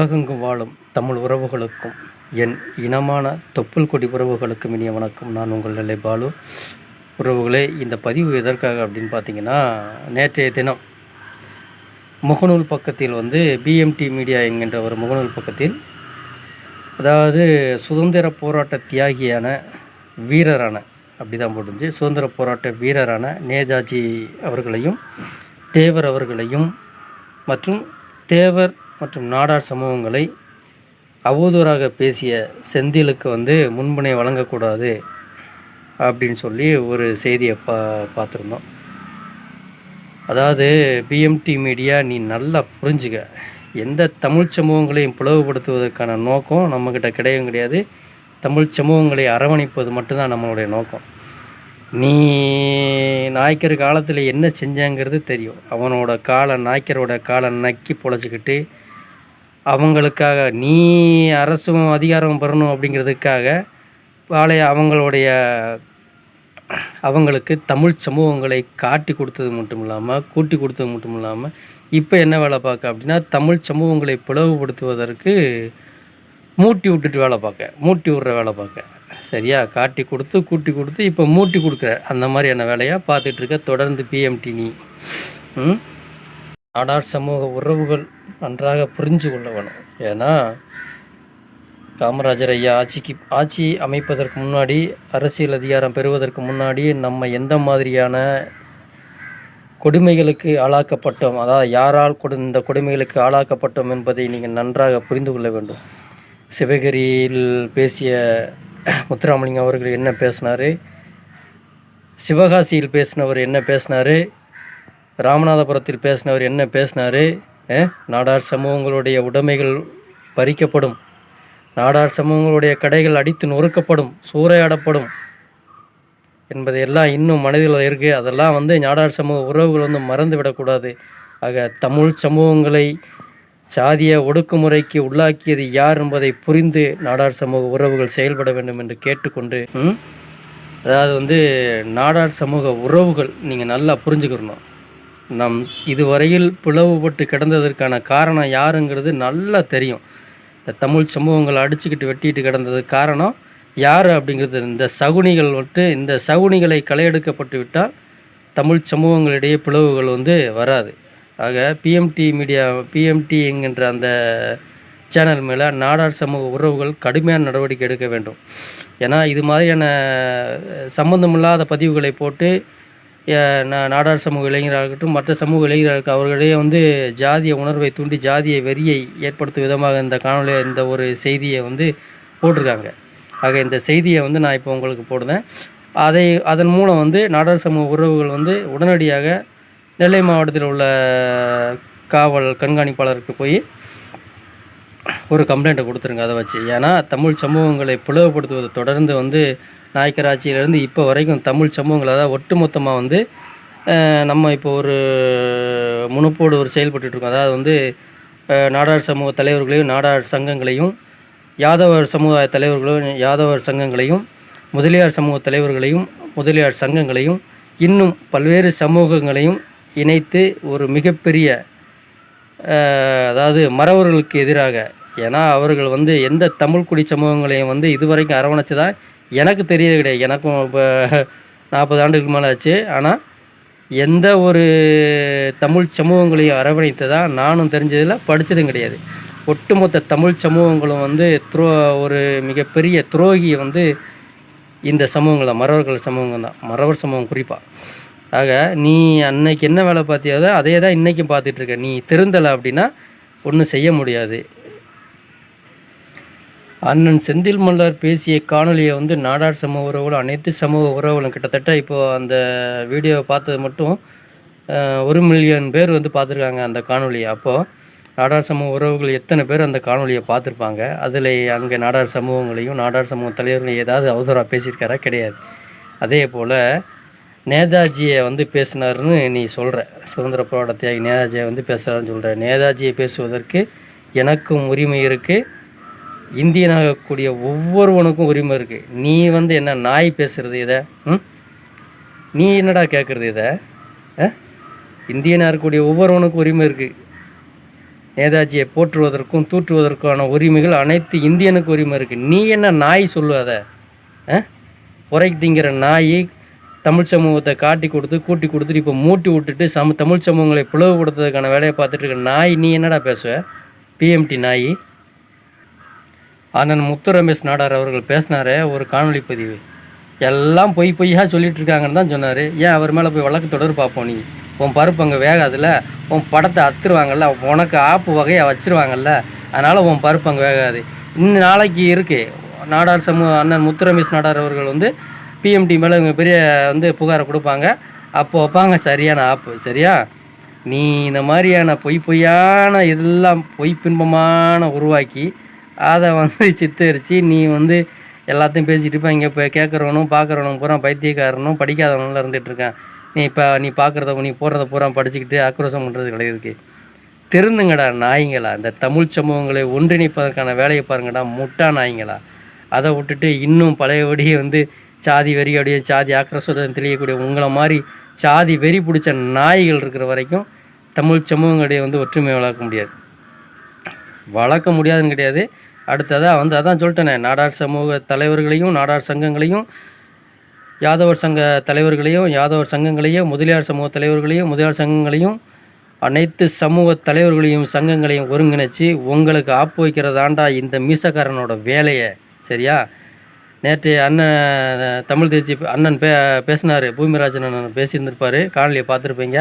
உலகெங்கும் வாழும் தமிழ் உறவுகளுக்கும் என் இனமான தொப்புள் கொடி உறவுகளுக்கும் இனிய வணக்கம். நான் உங்கள் நிலை பாலு. உறவுகளே இந்த பதிவு எதற்காக அப்படின்னு பார்த்தீங்கன்னா நேற்றைய தினம் முகநூல் பக்கத்தில் வந்து பிஎம்டி மீடியா என்கின்ற ஒரு முகநூல் பக்கத்தில் அதாவது சுதந்திர போராட்ட தியாகியான வீரரான அப்படி தான் போட்டுச்சு சுதந்திர போராட்ட வீரரான நேதாஜி அவர்களையும் தேவர் அவர்களையும் மற்றும் தேவர் மற்றும் நாடார் சமூகங்களை அவதூறாக பேசிய செந்திலுக்கு வந்து முன்பினை வழங்கக்கூடாது அப்படின்னு சொல்லி ஒரு செய்தியை பா பார்த்துருந்தோம். அதாவது பிஎம்டி மீடியா நீ நல்லா புரிஞ்சுக்க. எந்த தமிழ் சமூகங்களையும் பிளவுபடுத்துவதற்கான நோக்கம் நம்மக்கிட்ட கிடையவும் கிடையாது. தமிழ் சமூகங்களை அரவணைப்பது மட்டும்தான் நம்மளுடைய நோக்கம். நீ நாய்க்கர் காலத்தில் என்ன செஞ்சாங்கிறது தெரியும். அவனோட காலை நாய்க்கரோட காலை நக்கி பொழைச்சிக்கிட்டு அவங்களுக்காக நீ அரசும் அதிகாரம் பெறணும் அப்படிங்கிறதுக்காக வாழைய அவங்களுடைய அவங்களுக்கு தமிழ் சமூகங்களை காட்டி கொடுத்தது மட்டும் இல்லாமல் கூட்டி கொடுத்தது மட்டும் இல்லாமல் இப்போ என்ன வேலை பார்க்க அப்படின்னா தமிழ் சமூகங்களை பிளவுபடுத்துவதற்கு மூட்டி விட்டுட்டு வேலை பார்க்க மூட்டி விடுற வேலை பார்க்க. சரியா? காட்டி கொடுத்து கூட்டி கொடுத்து இப்போ மூட்டி கொடுக்குற அந்த மாதிரியான வேலையாக பார்த்துட்ருக்க தொடர்ந்து பிஎம்டி நீ. ம்? நாடார் சமூக உறவுகள் நன்றாக புரிஞ்சு கொள்ள வேணும். ஏன்னா காமராஜர் ஐயா ஆட்சிக்கு ஆட்சி அமைப்பதற்கு முன்னாடி அரசியல் அதிகாரம் பெறுவதற்கு முன்னாடி நம்ம எந்த மாதிரியான கொடுமைகளுக்கு ஆளாக்கப்பட்டோம் அதாவது யாரால் கொடு இந்த கொடுமைகளுக்கு ஆளாக்கப்பட்டோம் என்பதை நீங்கள் நன்றாக புரிந்து கொள்ள வேண்டும். சிவகிரியில் பேசிய முத்துராமலிங்கம் அவர்கள் என்ன பேசினார்? சிவகாசியில் பேசினவர் என்ன பேசினார்? ராமநாதபுரத்தில் பேசினவர் என்ன பேசினார்? நாடார் சமூகங்களுடைய உடைமைகள் பறிக்கப்படும். நாடார் சமூகங்களுடைய கடைகள் அடித்து நொறுக்கப்படும் சூறையாடப்படும் என்பதையெல்லாம் இன்னும் மனதில் இருக்குது அதெல்லாம் வந்து நாடார் சமூக உறவுகள் வந்து மறந்து விடக்கூடாது. ஆக தமிழ் சமூகங்களை சாதிய ஒடுக்குமுறைக்கு உள்ளாக்கியது யார் என்பதை புரிந்து நாடார் சமூக உறவுகள் செயல்பட வேண்டும் என்று கேட்டுக்கொண்டு அதாவது வந்து நாடார் சமூக உறவுகள் நீங்கள் நல்லா புரிஞ்சுக்கிறணும். நம் இதுவரையில் பிளவுபட்டு கிடந்ததற்கான காரணம் யாருங்கிறது நல்லா தெரியும். இந்த தமிழ் சமூகங்களை அடிச்சுக்கிட்டு வெட்டிட்டு கிடந்தது காரணம் யார் அப்படிங்கிறது இந்த சகுனிகள் வந்துட்டு இந்த சகுனிகளை களையெடுக்கப்பட்டு விட்டால் தமிழ் சமூகங்களிடையே பிளவுகள் வந்து வராது. ஆக பிஎம்டி மீடியா பிஎம்டி என்கின்ற அந்த சேனல் மேலே நாடார் சமூக உறவுகள் கடுமையான நடவடிக்கை எடுக்க வேண்டும். ஏன்னா இது மாதிரியான சம்மந்தமில்லாத பதிவுகளை போட்டு நாடார் சமூக இளைஞராக இருக்கட்டும் மற்ற சமூக இளைஞர்களுக்கு அவர்களிடையே வந்து ஜாதிய உணர்வை தூண்டி ஜாதிய வெறியை ஏற்படுத்தும் விதமாக இந்த காணொலி இந்த ஒரு செய்தியை வந்து போட்டிருக்காங்க. ஆக இந்த செய்தியை வந்து நான் இப்போ உங்களுக்கு போடுறேன். அதை அதன் மூலம் வந்து நாடார் சமூக உறவுகள் வந்து உடனடியாக நெல்லை மாவட்டத்தில் உள்ள காவல் கண்காணிப்பாளருக்கு போய் ஒரு கம்ப்ளைண்ட்டை கொடுத்துருங்க அதை வச்சு. ஏன்னா தமிழ் சமூகங்களை பிளவுபடுத்துவது தொடர்ந்து வந்து நாயக்கர் ஆட்சியிலேருந்து இப்போ வரைக்கும் தமிழ் சமூகங்கள் அதாவது ஒட்டுமொத்தமாக வந்து நம்ம இப்போ ஒரு முனப்போடு ஒரு செயல்பட்டுருக்கோம் இருக்கோம் அதாவது வந்து நாடார் சமூக தலைவர்களையும் நாடார் சங்கங்களையும் யாதவர் சமுதாய தலைவர்களையும் யாதவர் சங்கங்களையும் முதலியார் சமூக தலைவர்களையும் முதலியார் சங்கங்களையும் இன்னும் பல்வேறு சமூகங்களையும் இணைத்து ஒரு மிகப்பெரிய அதாவது மறவர்களுக்கு எதிராக ஏன்னா அவர்கள் வந்து எந்த தமிழ் குடி சமூகங்களையும் வந்து இதுவரைக்கும் அரவணைச்சதா எனக்கு தெரியவே கிடையாது. எனக்கும் இப்போ நாற்பது ஆண்டுகளுக்கு மேலே ஆச்சு. ஆனால் எந்த ஒரு தமிழ் சமூகங்களையும் அரவணைத்ததா நானும் தெரிஞ்சதில் படித்ததும் கிடையாது. ஒட்டுமொத்த தமிழ் சமூகங்களும் வந்து துரோ ஒரு மிகப்பெரிய துரோகியை வந்து இந்த சமூகங்கள் தான் மறவர்கள் சமூகம் தான் மறவர் சமூகம் குறிப்பாக ஆக நீ அன்னைக்கு என்ன வேலை பார்த்தியாதோ அதே தான் இன்றைக்கும் பார்த்துட்ருக்க நீ திருந்தலை அப்படின்னா ஒன்றும் செய்ய முடியாது. அண்ணன் செந்தில் மல்லார் பேசிய காணொலியை வந்து நாடார் சமூக உறவுகளும் அனைத்து சமூக உறவுகளும் கிட்டத்தட்ட இப்போது அந்த வீடியோவை பார்த்தது மட்டும் ஒரு மில்லியன் பேர் வந்து பார்த்துருக்காங்க அந்த காணொலியை அப்போது நாடார் சமூக உறவுகள் எத்தனை பேர் அந்த காணொலியை பார்த்துருப்பாங்க? அதில் அங்கே நாடார் சமூகங்களையும் நாடார் சமூக தலைவர்களையும் ஏதாவது அவதூறாக பேசியிருக்காரா? கிடையாது. அதே போல் நேதாஜியை வந்து பேசினார்னு நீ சொல்கிற சுதந்திர போராட்ட தியாகி நேதாஜியை வந்து பேசுகிறாருன்னு சொல்கிற நேதாஜியை பேசுவதற்கு எனக்கும் உரிமை இருக்குது இந்தியனாகக்கூடிய ஒவ்வொருவனுக்கும் உரிமை இருக்குது நீ வந்து என்ன நாய் பேசுகிறது இதை ம்? நீ என்னடா கேட்குறது இதை? இந்தியனாக இருக்கக்கூடிய ஒவ்வொருவனுக்கும் உரிமை இருக்குது நேதாஜியை போற்றுவதற்கும் தூற்றுவதற்கான உரிமைகள் அனைத்து இந்தியனுக்கு உரிமை இருக்குது நீ என்ன நாய் சொல்லு அதை? ஆ? உரைக்கு திங்கிற நாய் தமிழ் சமூகத்தை காட்டி கொடுத்து கூட்டி கொடுத்துட்டு இப்போ மூட்டி விட்டுட்டு சம தமிழ் சமூகங்களை பிளவுபடுத்துறதுக்கான வேலையை பார்த்துட்டு இருக்க நாய் நீ என்னடா பேசுவ? பிஎம்டி நாய்? அண்ணன் முத்து ரமேஷ் நாடார் அவர்கள் பேசினாரே ஒரு காணொலி பதிவு. எல்லாம் பொய் பொய்யா சொல்லிட்டு இருக்காங்கன்னு தான் சொன்னார். ஏன் அவர் மேலே போய் வழக்கு தொடர் பார்ப்போம் நீ? உன் பருப்பு அங்கே வேகாதுல உன் படத்தை அத்துருவாங்கல்ல. உனக்கு ஆப்பு வகையாக வச்சிருவாங்கல்ல. அதனால் உன் பருப்பு அங்கே வேகாது. இன்னும் நாளைக்கு இருக்குது நாடார் சமூக அண்ணன் முத்து ரமேஷ் நாடார் அவர்கள் வந்து பிஎம்டி மேலே இவங்க பெரிய வந்து புகாரை கொடுப்பாங்க. அப்போ வைப்பாங்க சரியான ஆப்பு. சரியா? நீ இந்த மாதிரியான பொய் பொய்யான இதெல்லாம் பொய் பின்பமான உருவாக்கி அதை வந்து சித்தரித்து நீ வந்து எல்லாத்தையும் பேசிகிட்டு இப்போ இங்கே இப்போ கேட்குறவனும் பார்க்குறவனும் பூரா பைத்தியக்காரனும் படிக்காதவனும் இருந்துகிட்டு இருக்கான் நீ இப்போ நீ பார்க்குறத நீ போடுறத பூரா படிச்சுக்கிட்டு ஆக்ரோஷம் பண்ணுறது கிடையாது திருந்துங்கடா நாய்ங்களா. இந்த தமிழ் சமூகங்களை ஒன்றிணைப்பதற்கான வேலையை பாருங்கடா முட்டா நாய்ங்களா. அதை விட்டுட்டு இன்னும் பழையபடியே வந்து சாதி வெறியோடைய சாதி ஆக்ரோஷத்துடன் தெரியக்கூடிய உங்களை மாதிரி சாதி வெறி பிடிச்ச நாய்கள் இருக்கிற வரைக்கும் தமிழ் சமூகங்களுடைய வந்து ஒற்றுமை வளர்க்க முடியாது. வளர்க்க முடியாதுன்னு கிடையாது. அடுத்ததாக வந்து அதான் சொல்லிட்டேனே நாடார் சமூக தலைவர்களையும் நாடார் சங்கங்களையும் யாதவர் சங்க தலைவர்களையும் யாதவர் சங்கங்களையும் முதலியார் சமூக தலைவர்களையும் முதலியார் சங்கங்களையும் அனைத்து சமூக தலைவர்களையும் சங்கங்களையும் ஒருங்கிணைச்சி உங்களுக்கு ஆப்பு வைக்கிறதாண்டா இந்த மீசக்காரனோட வேலையை. சரியா? நேற்று அண்ணன் தமிழ் தேசிய அண்ணன் பே பேசினார் பூமிராஜன் அண்ணன் பேசியிருந்திருப்பார் காணொலியை பார்த்துருப்பீங்க.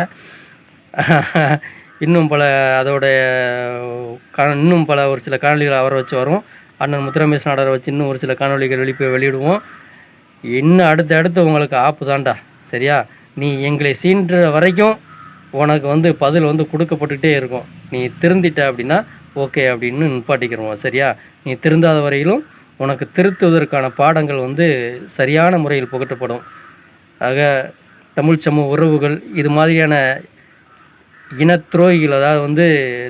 இன்னும் பல அதோடைய இன்னும் பல ஒரு சில காணொலிகள் அவரை வச்சு வரும் அண்ணன் முத்துரமேஷ் நாடரை வச்சு இன்னும் ஒரு சில காணொலிகள் வெளிப்ப வெளியிடுவோம். இன்னும் அடுத்து அடுத்து உங்களுக்கு ஆப்பு தான்டா சரியா? நீ எங்களை சீன்ற வரைக்கும் உனக்கு வந்து பதில் வந்து கொடுக்கப்பட்டுக்கிட்டே இருக்கும். நீ திருந்திட்ட அப்படின்னா ஓகே அப்படின்னு நிப்பாட்டிக்கிறோம் சரியா? நீ திருந்தாத வரையிலும் உனக்கு திருத்துவதற்கான பாடங்கள் வந்து சரியான முறையில் புகட்டப்படும். ஆக தமிழ் சமூக உறவுகள் இது மாதிரியான இன துரோகிகள் அதாவது வந்து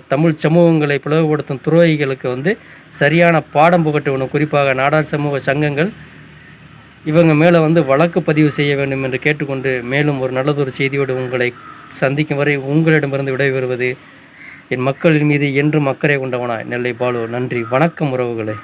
தமிழ் சமூகங்களை பிளவுபடுத்தும் துரோகிகளுக்கு வந்து சரியான பாடம் புகட்டணும் குறிப்பாக நாடார் சமூக சங்கங்கள் இவங்க மேலே வந்து வழக்கு பதிவு செய்ய வேண்டும் என்று கேட்டுக்கொண்டு மேலும் ஒரு நல்லதொரு செய்தியோடு உங்களை சந்திக்கும் வரை உங்களிடமிருந்து விடைபெறுவது என் மக்களின் மீது என்றும் அக்கறை கொண்டவனாய் நெல்லை பாலு. நன்றி. வணக்கம் உறவுகளே.